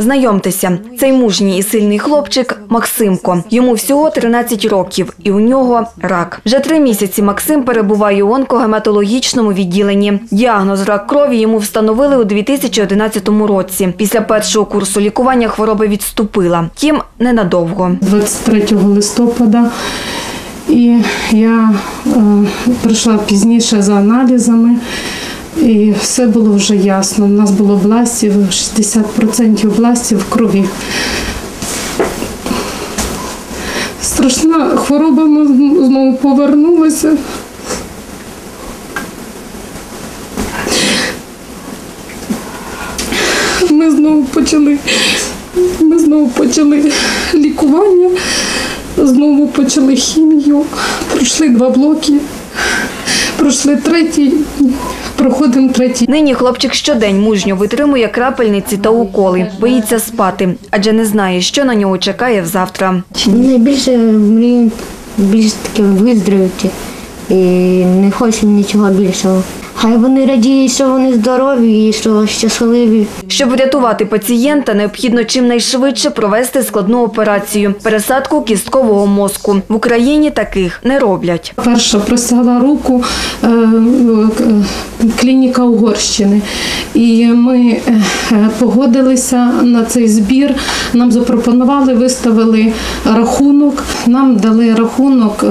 Знайомтеся, цей мужній і сильний хлопчик Максимко. Йому всього 13 років, і у нього рак. Вже три місяці Максим перебуває у онкогематологічному відділенні. Діагноз рак крові йому встановили у 2011 році. Після першого курсу лікування хвороба відступила. Втім, ненадовго. 23 листопада. І я е, прийшла пізніше за аналізами, і все було вже ясно. У нас було бластів, 60% бластів в крові. Страшна хвороба знову повернулася. Ми знову почали, ми знову почали лікування, знову почали хімію. Пройшли два блоки, пройшли третій, проходимо третій. Нині хлопчик щодень мужньо витримує крапельниці та уколи. Боїться спати, адже не знає, що на нього чекає завтра. Найбільше мрію більш таки виздоровити і не хочу нічого більшого. Хай вони радіють, що вони здорові і що щасливі. Щоб врятувати пацієнта, необхідно чимнайшвидше провести складну операцію пересадку кісткового мозку. В Україні таких не роблять. Перша просила руку е, е, клініка Угорщини. І ми е, погодилися на цей збір. Нам запропонували, виставили рахунок. Нам дали рахунок,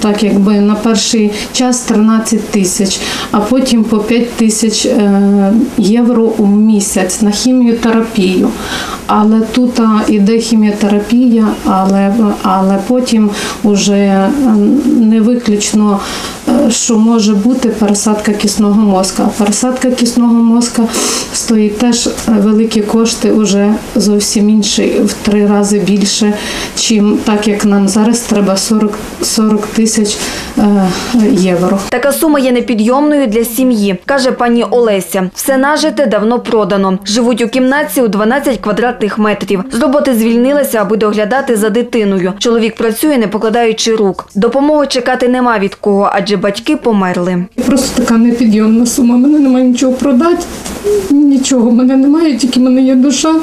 так якби на перший час 13 тисяч, а потім по 5 тисяч е, євро у місяць на хіміотерапію. Але тут іде хіміотерапія, але, але потім уже ем, не виключно, е, що може бути пересадка кісного мозка. Пересадка кісного мозка стоїть теж е, великі кошти, уже зовсім інші, в три рази більше, чим так як нам зараз треба 40, 40 тисяч е, євро. Така сума є непідйомною для сім'ї, каже пані Олеся. Все нажите давно продано. Живуть у кімнаті у 12 квадратних метрів. З роботи звільнилася, аби доглядати за дитиною. Чоловік працює, не покладаючи рук. Допомоги чекати нема від кого, адже батьки померли. Просто така непідйомна сума. Мене немає нічого продати, нічого. Мене немає, тільки мене є душа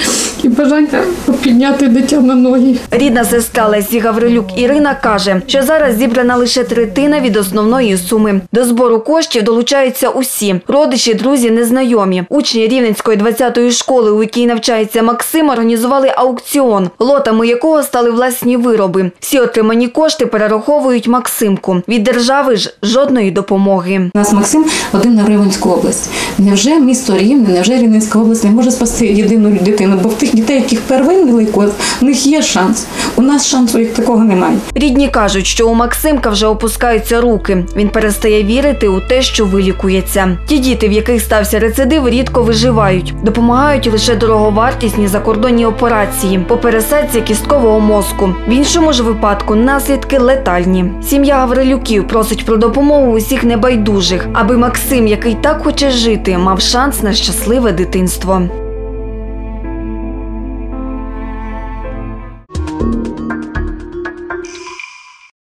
і бажання підняти дитя на ноги. Рідна сестра Лесі Гаврилюк Ірина каже, що зараз зібрана лише третина від основної суми. До збору коштів долучаються усі родичі, друзі, незнайомі. Учні Рівненської 20-ї школи, у якій навчається Максим, організували аукціон, лотами якого стали власні вироби. Всі отримані кошти перераховують Максимку. Від держави ж жодної допомоги. У нас Максим один на Рівненську область. Невже місто Рівне, невже Рівненська область не може спасти єдину дитину? Бо в тих дітей, яких первинний лейкоз, в них є шанс. У нас шансу як такого немає. Рідні кажуть, що у Максимка вже опускаються руки. Він перестає вірити у те, що вилікується. Ті діти, в яких стався рецидив, рідко виживають. Допомагають лише дороговартісні закордонні операції по пересадці кісткового мозку. В іншому ж випадку наслідки летальні. Сім'я Гаврилюків просить про допомогу усіх небайдужих, аби Максим, який так хоче жити, мав шанс на щасливе дитинство.